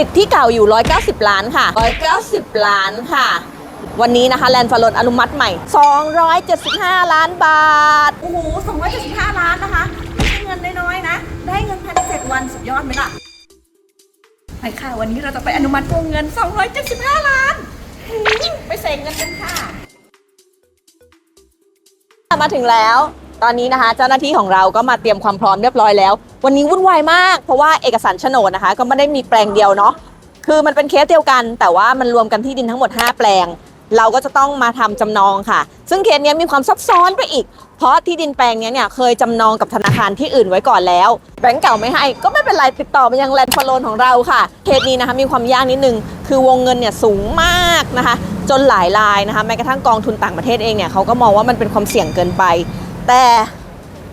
ติดที่เก่าอยู่ 190 ล้านค่ะ 190 ล้านค่ะ วันนี้นะคะแลนด์ฟลอนอนุมัติใหม่ 275 ล้านบาท โอ้โห 275 ล้านนะคะไม่ใช่เงินน้อยๆนะ ได้เงินภายใน7วันสุดยอดไหมล่ะ ไปค่ะ วันนี้เราจะไปอนุมัติวงเงิน 275 ล้านหือไปเสกเงินกันค่ะ มาถึงแล้ว ตอนนี้นะคะ เจ้าหน้าที่ของเราก็มาเตรียมความพร้อมเรียบร้อยแล้ว วันนี้วุ่นวายมาก เพราะว่าเอกสารโฉนดนะคะ ก็ไม่ได้มีแปลงเดียวเนาะคือมันเป็นเคสเดียวกัน แต่ว่ามันรวมกันที่ดินทั้งหมด 5 แปลง เราก็จะต้องมาทำจำนองค่ะ ซึ่งเคสนี้มีความซับซ้อนไปอีก เพราะที่ดินแปลงเนี้ยเนี่ยเคยจำนองกับธนาคารที่อื่นไว้ก่อนแล้วแบงก์เก่าไม่ให้ก็ไม่เป็นไรติดต่อมายังแลนด์ฟลอนของเราค่ะเคสนี้นะคะมีความยากนิดนึงคือวงเงินเนี่ยสูงมากนะคะ จนหลายรายนะคะแม้กระทั่งกองทุนต่างประเทศเองเนี่ยเขาก็มองว่ามันเป็นความเสี่ยงเกินไป แต่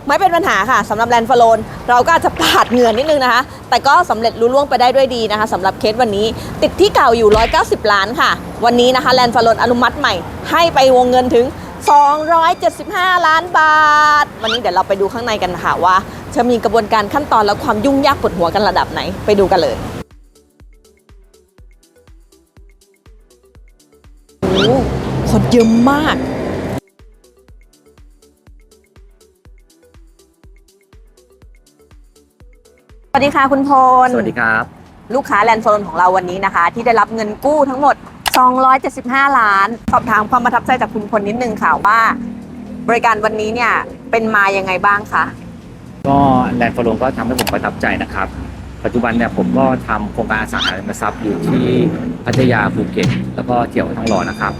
ไม่เป็นปัญหาค่ะสำหรับแลนฟลอนเราก็อาจจะปาดเหงื่อนิดนึงนะคะ แต่ก็สำเร็จรุล่วงไปได้ด้วยดีนะคะสำหรับเคสวันนี้ ติดที่เก่าอยู่ 190 ล้านค่ะ วันนี้นะคะแลนฟลอนอนุมัติใหม่ ให้ไปวงเงินถึง 275 ล้านบาท วันนี้เดี๋ยวเราไปดูข้างในกันค่ะว่า จะมีกระบวนการขั้นตอนและความยุ่งยากปวดหัวกันระดับไหนไปดูกันเลยโหคนเยอะมาก วัสดีค่ะคุณพล สวัสดีครับ ลูกค้าแลนด์โซนของเราวันนี้นะคะ ที่ได้รับเงินกู้ทั้งหมด 275 ล้าน สอบถามความประทับใจจากคุณพลนิดนึงค่ะว่า บริการวันนี้เนี่ยเป็นมายังไงบ้างคะก็แลนด์ฟลงก็ทำให้ผมประทับใจนะครับ ปัจจุบันเนี่ยผมก็ทำโครงการอสังหาริมทรัพย์อยู่ที่พัทยาภูเก็ต แล้วก็เที่ยวทองหล่อนะครับ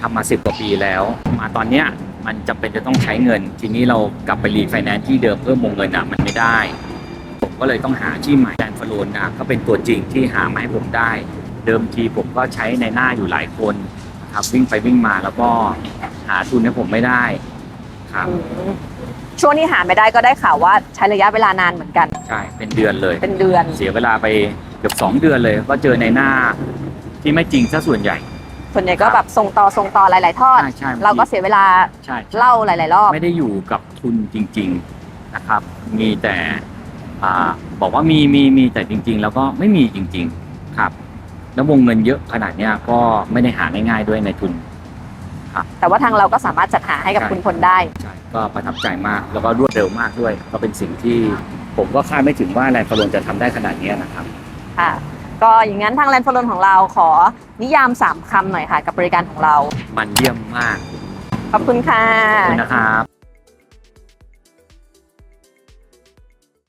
ทำมาสิบกว่าปีแล้ว มาตอนเนี้ยมันจำเป็นจะต้องใช้เงิน ทีนี้เรากลับไปรีไฟแนนซ์ที่เดิมเพิ่มวงเงินอะมันไม่ได้ผม ก็เลยต้องหาที่ใหม่แลนด์ฟลนนะก็เป็นตัวจริงที่หามาให้ผมได้ เดิมทีผมก็ใช้ในหน้าอยู่หลายคนครับวิ่งไปวิ่งมาแล้วก็หาทุนให้ผมไม่ได้ครับช่วงที่หาไม่ได้ก็ได้ข่าวว่าใช้ระยะเวลานานเหมือนกัน ใช่ เป็นเดือนเลย เป็นเดือน เสียเวลาไปเกือบสองเดือนเลย ก็เจอในหน้าที่ไม่จริงซะส่วนใหญ่ ส่วนใหญ่ก็แบบส่งต่อส่งต่อหลาย ๆ ทอดใช่ใช่เราก็เสียเวลาใช่เล่าหลาย ๆ รอบ ไม่ได้อยู่กับทุนจริง ๆ นะครับ มีแต่ อ่าบอกว่ามีมีมีแต่จริง ๆ แล้วก็ไม่มีจริง ๆครับ แล้ววงเงินเยอะขนาดเนี้ยก็ไม่ได้หาง่ายๆด้วยในทุน แต่ว่าทางเราก็สามารถจัดหาให้กับใช่ คุณพลได้ ใช่ก็ประทับใจมากแล้วก็รวดเร็วมากด้วย ก็เป็นสิ่งที่ผมก็คาดไม่ถึงว่าแลนด์ฟลนจะทำได้ขนาดเนี้ยนะครับ ค่ะก็อย่างนั้นทางแลนด์ฟลอนของเราขอนิยาม 3 คำหน่อยค่ะ กับบริการของเรา มันเยี่ยมมากขอบคุณค่ะ ขอบคุณนะครับ